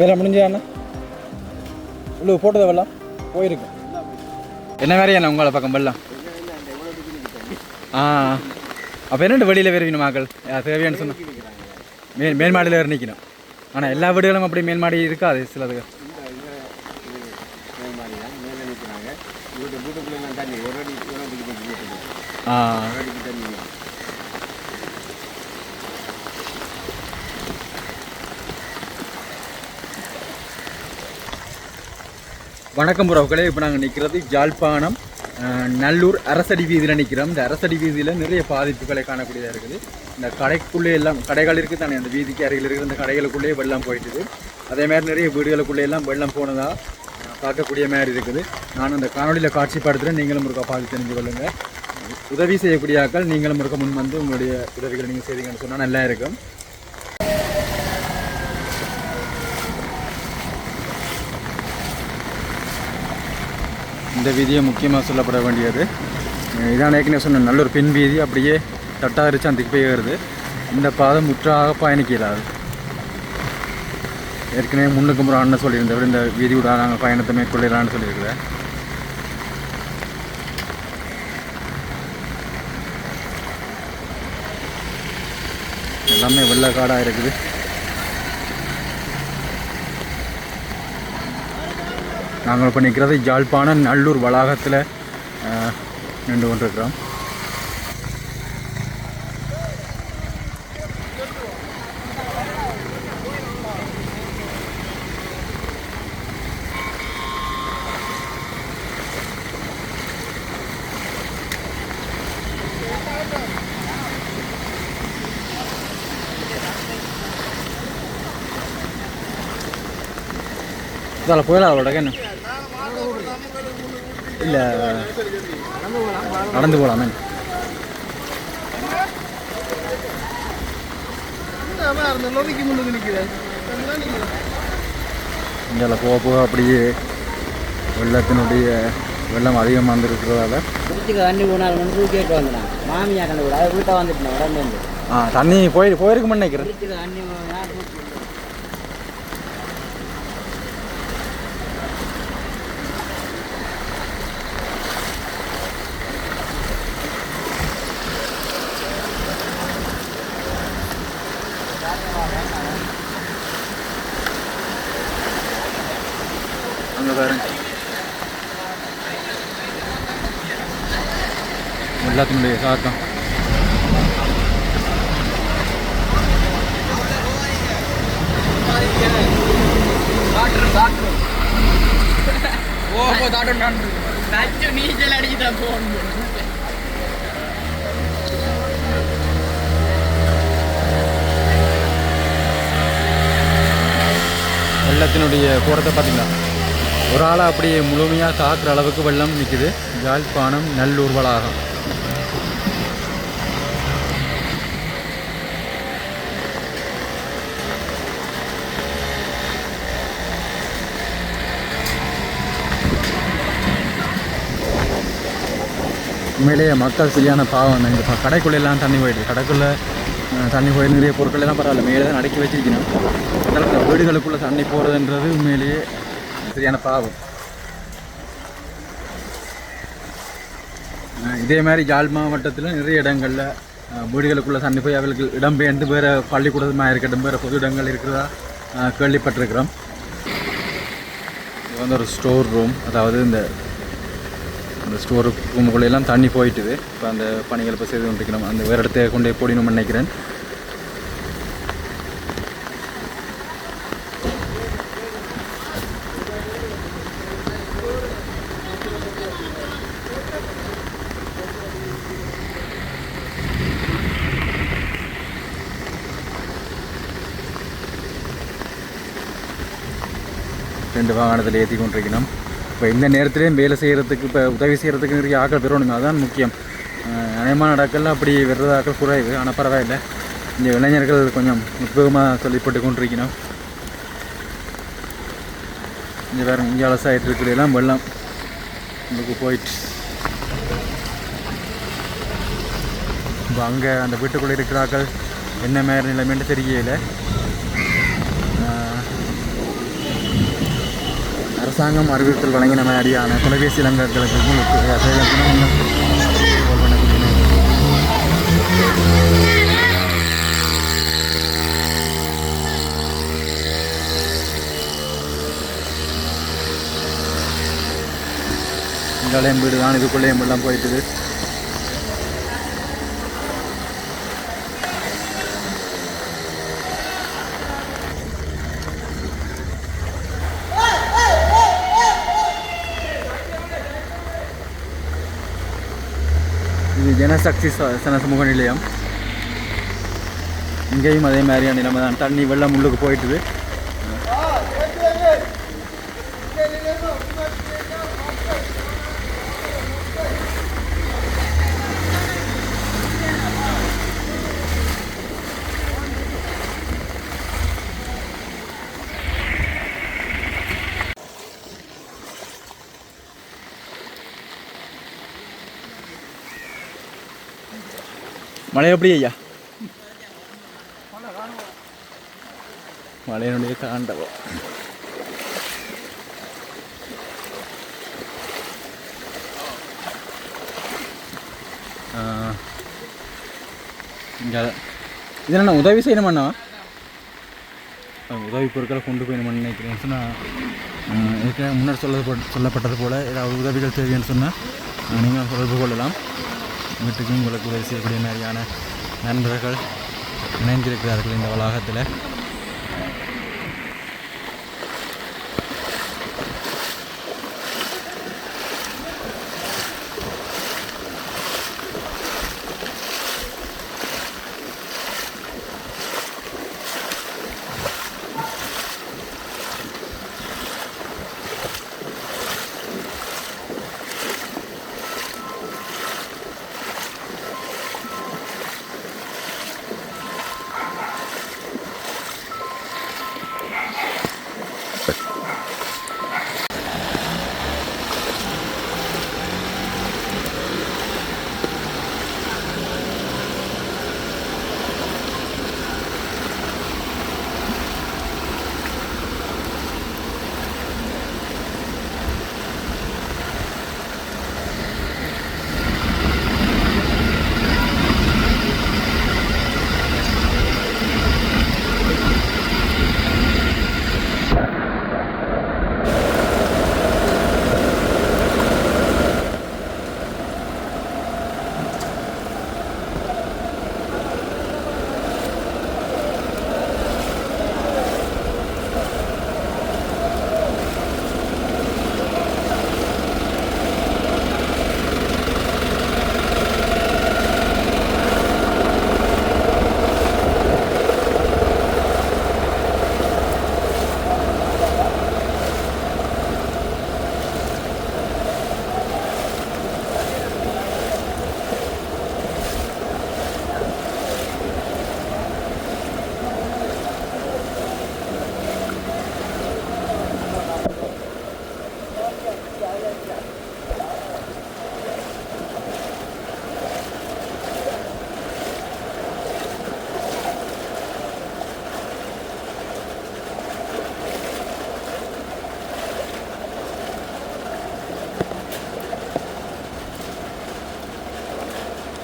வேலை முடிஞ்சாண்ணா உள்ள போட்டதை வெள்ளம். போயிருக்கு. என்ன வேறையா உங்களை பக்கம் வெள்ளம்? ஆ. அப்போ என்னண்டு வெளியில் வருவீங்க மக்கள்? தேவையான்னு சொன்னால் மேல் மேல்மாடியில் வேறு நிற்கணும் ஆனால் எல்லா வீடுகளும் அப்படி மேல்மாடி இருக்காது சிலதுக்கு. ஆ. வணக்கம் உறவுகளே. இப்போ நாங்கள் நிற்கிறது ஜாழ்ப்பாணம் நல்லூர் அரசடி வீதியில் நிற்கிறோம் இந்த அரசடி வீதியில் நிறைய பாதிப்புகளை காணக்கூடியதாக இருக்குது. இந்த கடைக்குள்ளே எல்லாம் கடைகள் இருக்குது தானே அந்த வீதிக்கு அருகில் இருக்கிற இந்த கடைகளுக்குள்ளேயே வெள்ளம் போயிட்டுது. அதே மாதிரி நிறைய வீடுகளுக்குள்ளே எல்லாம் வெள்ளம் போனதாக பார்க்கக்கூடிய மாதிரி இருக்குது. நான் அந்த காணொலியில் காட்சிப்படுத்துகிறேன் நீங்களும் இருக்க பார்த்து தெரிஞ்சு கொள்ளுங்கள் உதவி செய்யக்கூடிய ஆக்கள் நீங்களும் இருக்க முன் வந்து உங்களுடைய உதவிகளை நீங்கள் செய்தீங்கன்னு சொன்னால் நல்லா இருக்கும். இந்த வீதியை முக்கியமாக சொல்லப்பட வேண்டியது. இதான் ஏற்கனவே சொன்ன நல்ல ஒரு பின் வீதி. அப்படியே தட்டாரிச்சு அந்த போய் ஏறுது. இந்த பாதை முற்றாக பயணிக்க ஏற்கனவே முன்னுக்கு முறை அண்ணன் சொல்லியிருந்தவர் இந்த வீதி விட நாங்கள் பயணத்தை மேற்கொள்ளலான்னு சொல்லியிருக்கிறேன் எல்லாமே வெள்ளை காடாக இருக்குது. நாங்கள் இப்போ நிற்கிறது ஜாழ்ப்பாணம் நல்லூர் வளாகத்தில் நின்று கொண்டிருக்கிறோம் Dale, pues la verdad que no. இல்லை. நடந்து போகலாமே. இங்கே போக போக அப்படியே வெள்ளத்தினுடைய வெள்ளம் அதிகமாக இருந்திருக்கிறதால குடிச்சுக்க தண்ணி போனால் வந்து கேட்டு வந்தேன் மாமியா கண்டு கூட வீட்டை வந்துட்டேன் உடனே வந்து. ஆ தண்ணி போய் போயிருக்குமென்னு நினைக்கிறேன். பாருங்க வெள்ளத்தினுடைய தாக்கம் நீச்சல் அடிச்சுதான் போகணும் வெள்ளத்தினுடைய போகிறத பார்த்தீங்களா ஒரு ஆளை அப்படியே முழுமையாக தாக்குற அளவுக்கு வெள்ளம் நிற்குது யாழ்ப்பாணம் நல்லூர் வளாகம் உண்மையிலேயே மக்கள் சரியான பாவம். இந்த கடைக்குள்ளெல்லாம் தண்ணி போயிடுது. கடைக்குள்ளே தண்ணி போய் நிறைய பொருட்கள் எல்லாம் பரவாயில்ல. மேலே தான் அடக்கி வச்சிருக்கணும். வீடுகளுக்குள்ளே தண்ணி போகிறதுன்றது உண்மையிலேயே சரியான பாவம். இதே மாதிரி யாழ் மாவட்டத்தில் நிறைய இடங்களில் வீடுகளுக்குள்ள வீடுகளுக்குள்ளே தண்ணி போய் அவர்களுக்கு இடம்பெயர்ந்து வேறு பள்ளிக்கூடமாக இருக்கட்டும் வேறு பொது இடங்கள் இருக்கிறதா கேள்விப்பட்டிருக்கிறோம். இது வந்து ஒரு ஸ்டோர் ரூம் அதாவது இந்த அந்த ஸ்டோர் ரூமுக்குள்ளெல்லாம் தண்ணி போயிட்டுது. இப்போ அந்த பணிகள் இப்போ செய்து கொண்டிருக்கிறோம். அந்த வேறு இடத்த கொண்டு போடணும்னு நினைக்கிறேன். ரெண்டு வாகனத்தில் ஏற்றி கொண்டிருக்கணும். இப்போ இந்த நேரத்துலேயும் வேலை செய்கிறதுக்கு இப்போ உதவி செய்கிறதுக்கு நிறைய ஆக்கள் பெறணுங்க அதுதான் முக்கியம். அநேகமான இடங்கள்ல அப்படி வர்றது ஆட்கள் குறைவு. ஆனால் பரவாயில்லை. இந்த இளைஞர்கள் கொஞ்சம் உத்வேகமாக சொல்லிப்பட்டு கொண்டிருக்கணும். இங்கே வேறு இங்கே அலசாயிட்டு இருக்கிறதெல்லாம் வெள்ளம். உங்களுக்கு போயிட்டு. இப்போ அங்கே அந்த வீட்டுக்குள்ளே இருக்கிறார்கள். என்ன மாதிரி நிலைமைன்னு தெரியல. அரசாங்கம் அறிவித்தல் வழங்கின மாதிரியான தொலைபேசி இலங்கங்களுக்கு உங்களுக்கு வீடு தான் இதுக்குள்ளேயும் எல்லாம் போயிட்டுது. இது ஜனசக்தி சன சமூக நிலையம். இங்கேயும் அதே மாதிரியான நிலைமை தான் தண்ணி வெள்ளம் உள்ளுக்கு போயிட்டுது. மழை எப்படி ஐயா? மழையினுடைய தாண்டவம். இங்கே இது என்ன உதவி செய்யணும் அண்ணா? உதவி பொருட்களை கொண்டு போய் நம்ம நினைக்கிறேன் சொன்னால் ஏற்கனவே முன்னர் சொல்லப்பட்ட சொல்லப்பட்டது போல் ஏதாவது உதவிகள் தேவைன்னு சொன்னால் நீங்கள் தொடர்பு கொள்ளலாம். வீட்டுக்கு உங்களுக்கு உதவி செய்யக்கூடிய மாதிரியான நண்பர்கள் இணைந்திருக்கிறார்கள் இந்த வளாகத்தில்.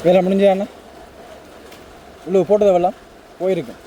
வேலை முடிஞ்சாண்ணா இவ்வளோ போட்டதை வெள்ளம் போயிருக்கேன்